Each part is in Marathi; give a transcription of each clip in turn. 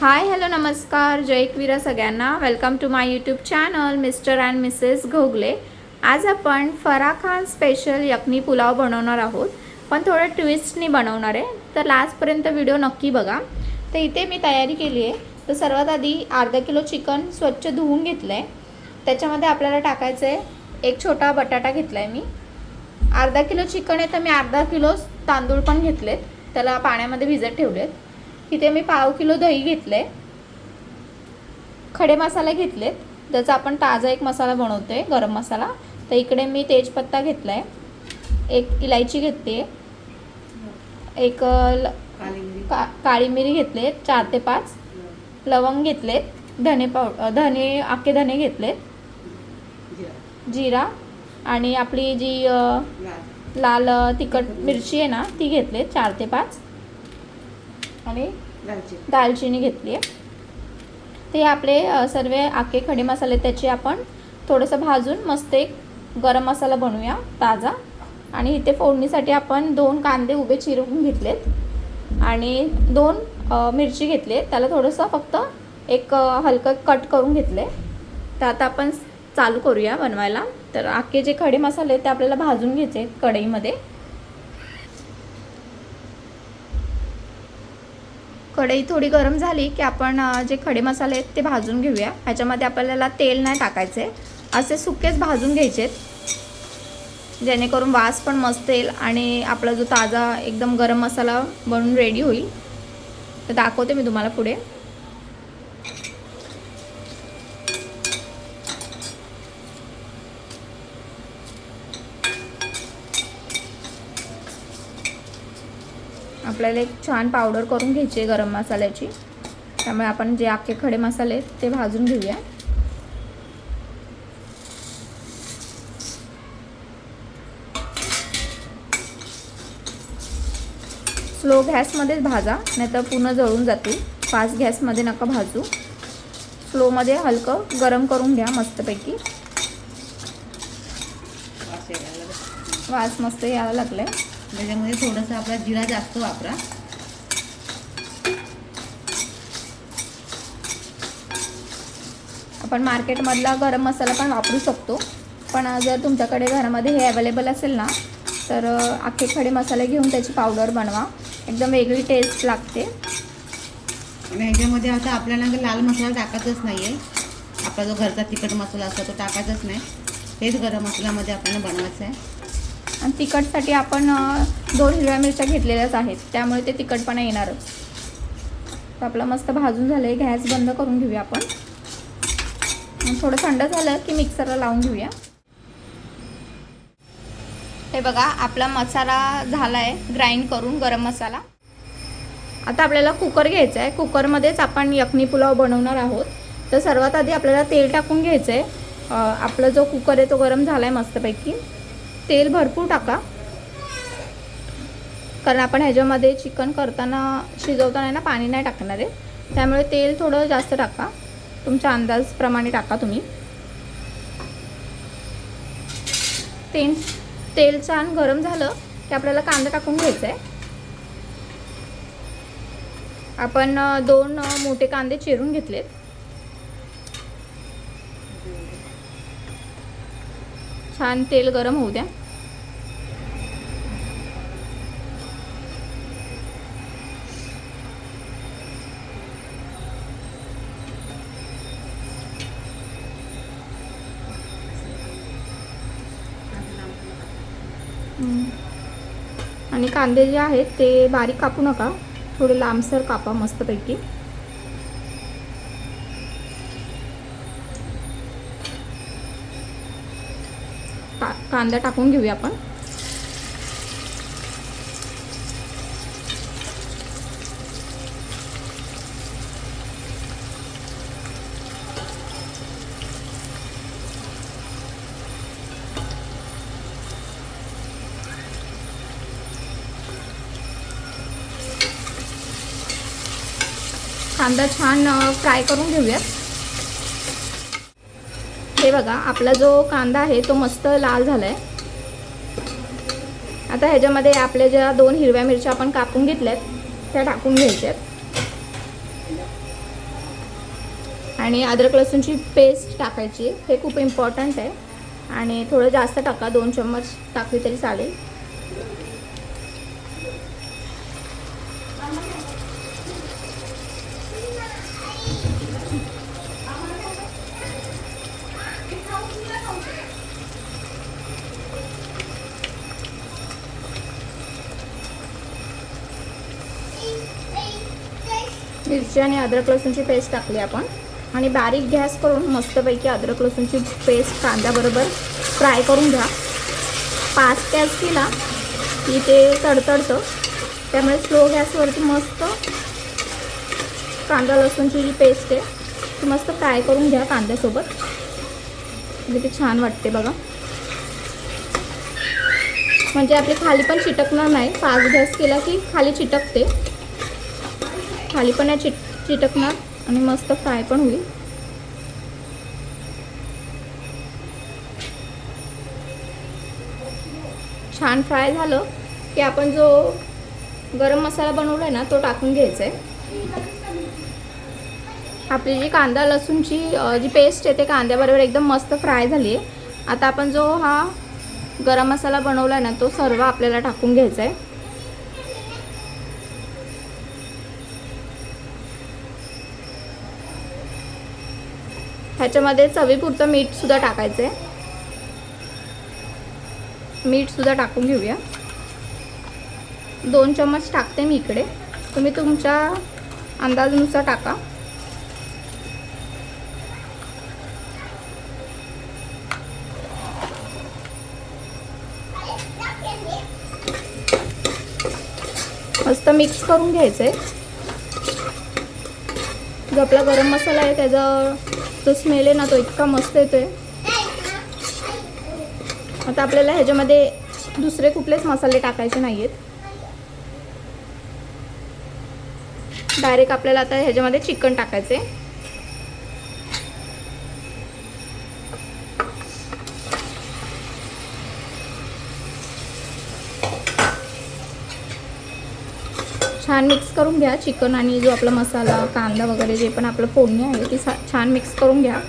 हाय हॅलो नमस्कार. जय सगळ्यांना. Welcome to my YouTube channel mister and missus Ghogale. आज आपण फरा खान स्पेशल यखनी पुलाव बनवणार आहोत. पण थोडं ट्विस्टनी बनवणार आहे. तर लास्टपर्यंत व्हिडिओ नक्की बघा. तर इथे मी तयारी केली आहे. तर सर्वात आधी अर्धा किलो चिकन स्वच्छ धुवून घेतलं आहे त्याच्यामध्ये आपल्याला टाकायचं आहे एक छोटा बटाटा घेतला आहे मी. अर्धा किलो चिकन आहे तर मी अर्धा किलो तांदूळ पण घेतलेत. त्याला पाण्यामध्ये भिजत ठेवलेत. इथे मी पाव किलो दही घेतले. खडे मसाले घेतलेत त्याचा आपण ताजा एक मसाला बनवतोय गरम मसाला. तर इकडे मी तेजपत्ता घेतला आहे एक इलायची घेतली. एक का काळी मिरी घेतले. चार ते पाच. लवंग घेतलेत धने पाव धने अख्खे धने घेतलेत जिरा. आणि आपली जी लाल. तिखट मिरची आहे ना ती घेतली. चार ते पाच. आणि दालचिनी. घेतली आहे ते आपले सर्व आखे खडे मसाले त्याचे आपण थोडंसं भाजून मस्त एक गरम मसाला बनवूया ताजा. आणि इथे फोडणीसाठी आपण दोन कांदे उभे चिरून घेतलेत. आणि दोन मिरची घेतली त्याला थोडंसं फक्त एक हलकं कट करून घेतले तर आता आपण चालू करूया बनवायला. तर आखे जे खडे मसाले ते आपल्याला भाजून घ्यायचे आहेत कढईमध्ये. कढई थोडी गरम झाली की आपण जे खडे मसाले आहेत ते भाजून घेऊया. ह्याच्यामध्ये आपल्याला तेल नाही टाकायचे. असे सुकेच भाजून घ्यायचे जेणेकरून वास पण मस्त येईल आणि आपला जो ताजा एकदम गरम मसाला बनून रेडी होईल. तर दाखवते मी तुम्हाला पुढे. आपल्याला एक छान पावडर करून घ्यायची आहे गरम मसाल्याची. त्यामुळे आपण जे अख्खे खडे मसाले ते भाजून घेऊया. स्लो गॅसमध्येच भाजा नाहीतर पूर्ण जळून जातील. फास्ट गॅसमध्ये नका भाजू. स्लोमध्ये हलकं गरम करून घ्या मस्तपैकी. वास मस्त यायला लागलाय. त्याच्यामध्ये थोडंसं आपला जिरा जास्त वापरा. आपण मार्केटमधला गरम मसाला पण वापरू शकतो. पण जर तुमच्याकडे घरामध्ये हे अवेलेबल असेल ना तर अख्खे खडे मसाले घेऊन त्याची पावडर बनवा. एकदम वेगळी टेस्ट लागते. आणि ह्याच्यामध्ये आता आपल्याला लाल मसाला टाकायचाच नाही आहे आपला जो घरचा तिखट मसाला असतो तो टाकायचाच नाही. तेच गरम मसाल्यामध्ये आपल्याला बनवायचं आहे आणि तिखटसाठी आपण दोन हिरव्या मिरच्या घेतलेल्याच आहेत. त्यामुळे ते तिखटपणा येणारच. तर आपलं मस्त भाजून झालं आहे गॅस बंद करून घेऊया आपण. थोडं थंड झालं की मिक्सरला लावून घेऊया. हे बघा आपला मसाला झाला आहे ग्राइंड करून गरम मसाला. आता आपल्याला कुकर घ्यायचा आहे कुकरमध्येच आपण यखनी पुलाव बनवणार आहोत. तर सर्वात आधी आपल्याला तेल टाकून घ्यायचं आहे आपला जो कुकर आहे तो गरम झाला आहे मस्तपैकी. तेल भरपूर टाका. कारण आपण ह्याच्यामध्ये चिकन करताना शिजवताना ना पाणी नाही टाकणार आहे. त्यामुळे तेल थोडं जास्त टाका. तुमच्या अंदाजप्रमाणे टाका तुम्ही. तेल तेल छान गरम झालं की आपल्याला कांदा टाकून घ्यायचा आहे. आपण दोन मोठे कांदे चिरून घेतलेत. छान तेल गरम होऊ द्या. आणि कांदे जे आहेत ते बारीक कापू नका. थोडे लांबसर कापा मस्तपैकी. कांदा टाकून घेऊया आपण. कांदा छान फ्राय करून घेऊयात हे बघा आपला जो कांदा आहे तो मस्त लाल झाला आहे आता ह्याच्यामध्ये आपल्या ज्या दोन हिरव्या मिरच्या आपण कापून घेतल्यात त्या टाकून घ्यायच्यात. आणि अद्रक लसूणची पेस्ट टाकायची हे खूप इम्पॉर्टंट आहे. आणि थोडं जास्त टाका दोन चम्मच टाकली तरी चालेल. मिरची आणि अद्रक लसूणची पेस्ट टाकली आपण. आणि बारीक गॅस करून मस्तपैकी अद्रक लसूणची पेस्ट कांद्याबरोबर फ्राय करून घ्या. पाच गॅस केला की ते तडतडतं. त्यामुळे स्लो गॅसवरती मस्त कांदा लसूणची जी पेस्ट आहे ती मस्त फ्राय करून घ्या कांद्यासोबत. म्हणजे ते छान वाटते बघा. म्हणजे आपली खाली पण चिटकणार नाही. पाच गॅस केला की खाली चिटकते. खाली पण आहे चिट चिटकणार आणि मस्त फ्राय पण होईल. छान फ्राय झालं की आपण जो गरम मसाला बनवला आहे ना तो टाकून घ्यायचा आहे आपली जी कांदा लसूणची जी पेस्ट आहे ते कांद्याबरोबर एकदम मस्त फ्राय झाली आहे आता आपण जो हा गरम मसाला बनवला आहे ना तो सर्व आपल्याला टाकून घ्यायचा आहे ह्याच्यामध्ये चवीपुरतं मीठसुद्धा टाकायचं आहे मीठसुद्धा टाकून घेऊया. दोन चम्मच टाकते मी इकडे. तुम्ही तुमच्या अंदाजानुसार टाका. मस्त मिक्स करून घ्यायचं आहे जो आपला गरम मसाला आहे त्याचा जो स्मेल आहे ना तो इतका मस्त येतोय. आता आपल्याला ह्याच्यामध्ये दुसरे कुठलेच मसाले टाकायचे नाही आहेत डायरेक्ट आपल्याला आता ह्याच्यामध्ये चिकन टाकायचं आहे छान मिक्स करून घ्या. चिकन आणि जो आपला मसाला कांदा वगैरे जे पण आपलं फोडणी आहे ती सा- छान मिक्स करून घ्या.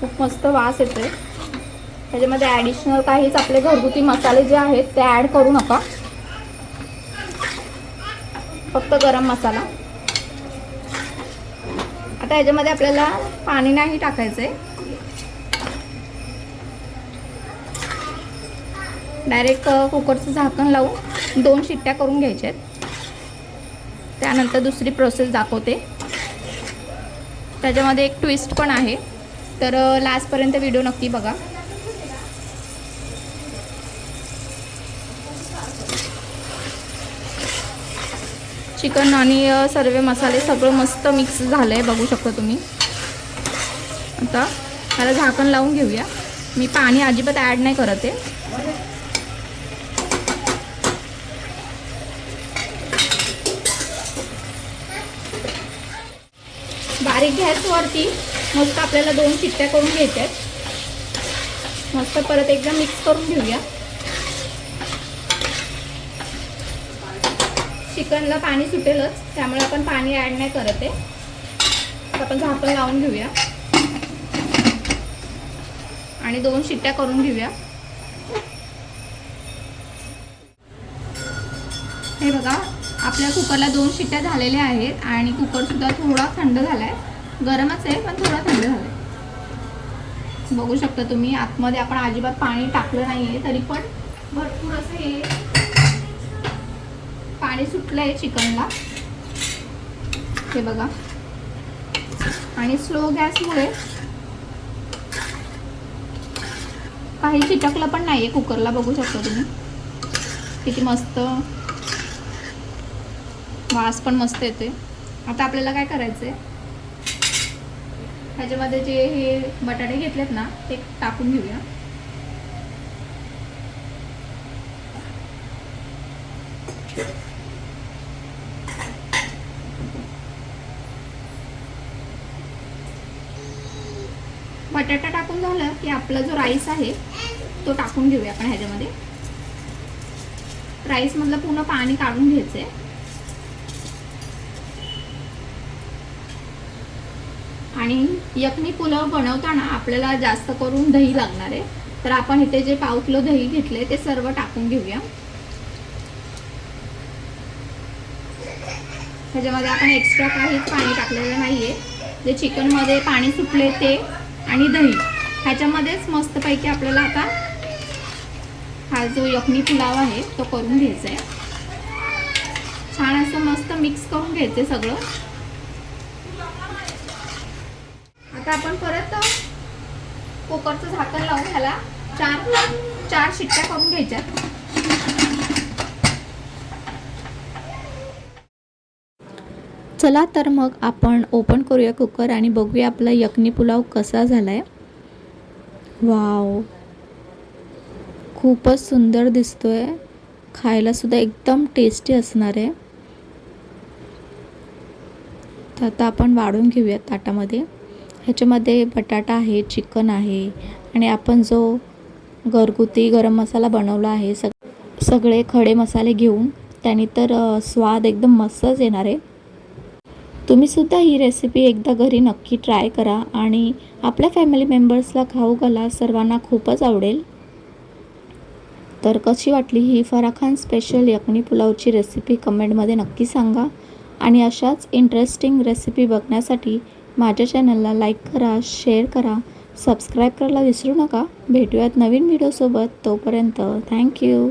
खूप मस्त वास येते त्याच्यामध्ये ॲडिशनल काहीच आपले घरगुती मसाले जे आहेत ते ॲड करू नका. फक्त गरम मसाला. आता याच्यामध्ये आपल्याला पाणी नाही टाकायचं आहे डायरेक्ट कुकरचं झाकण लावून दोन शिट्ट्या करून घ्यायच्या आहेत. त्यानंतर दुसरी प्रोसेस दाखवते. त्याच्यामध्ये एक ट्विस्ट पण आहे. तर लास्टपर्यंत व्हिडिओ नक्की बघा. चिकन आणि सर्व मसाले सगळं मस्त मिक्स झालं आहे बघू शकता तुम्ही. आता त्याला झाकण लावून घेऊया. मी पाणी अजिबात ॲड नाही करत आहे. बारीक गॅसवरती मस्त आपल्याला दोन चिट्ट्या करून घ्यायच्या आहेत मस्त परत एकदा मिक्स करून घेऊया. चिकनला पाणी सुटेलच त्यामुळे आपण पाणी ॲड नाही करत आहे. आपण झाकण लावून घेऊया. आणि दोन शिट्ट्या करून घेऊया. हे बघा आपल्या कुकरला दोन शिट्ट्या झालेल्या आहेत आणि कुकरसुद्धा थोडा थंड झाला आहे गरमच आहे पण थोडा थंड झाला आहे बघू शकता तुम्ही आतमध्ये आपण अजिबात पाणी टाकलं नाही आहे तरी पण भरपूर असं हे पाणी सुटलं आहे चिकनला. हे बघा. आणि स्लो गॅसमुळे काही चिटकलं पण नाही आहे कुकरला बघू शकता तुम्ही. किती मस्त. वास पण मस्त येते आता आपल्याला काय करायचं आहे ह्याच्यामध्ये जे हे बटाटे घेतलेत ना ते टाकून घेऊया. बटाटा टाकून झालं की आपला जो राईस आहे तो टाकून घेऊया आपण ह्याच्यामध्ये. राईसमधलं पूर्ण पाणी काढून घ्यायचं आहे आणि यखनी पुलाव बनवताना आपल्याला जास्त करून दही लागणार आहे. तर आपण इथे जे पाव किलो दही घेतले ते सर्व टाकून घेऊया. ह्याच्यामध्ये आपण एक्स्ट्रा काहीच पाणी टाकलेलं नाही आहे जे चिकनमध्ये पाणी सुटले ते आणि दही. ह्याच्यामध्येच मस्तपैकी आपल्याला आता हा जो यखनी पुलाव आहे तो करून घ्यायचा आहे छान असं मस्त मिक्स करून घ्यायचं सगळं. आता आपण परत कुकरचं झाकण लावून ह्याला चार चार शिट्ट्या करून घ्यायच्यात. चला तर मग आपण ओपन करूया कुकर आणि बघूया आपला यखनी पुलाव कसा झाला आहे वाव खूपच सुंदर दिसतो आहे खायलासुद्धा एकदम टेस्टी असणार आहे. तर आता आपण वाढून घेऊया ताटामध्ये. ह्याच्यामध्ये बटाटा आहे चिकन आहे आणि आपण जो घरगुती गरम मसाला बनवला आहे सग सगळे खडे मसाले घेऊन त्याने तर स्वाद एकदम मस्तच येणार आहे. तुम्हीसुद्धा ही रेसिपी एकदा घरी नक्की ट्राय करा आणि आपल्या फॅमिली मेंबर्सला खाऊ घाला सर्वांना खूपच आवडेल. तर कशी वाटली ही फरा खान स्पेशल यखनी पुलावची रेसिपी कमेंटमध्ये नक्की सांगा. आणि अशाच इंटरेस्टिंग रेसिपी बघण्यासाठी माझ्या चॅनलला लाईक करा शेअर करा सबस्क्राईब करायला विसरू नका. भेटूयात नवीन व्हिडिओसोबत तोपर्यंत थँक्यू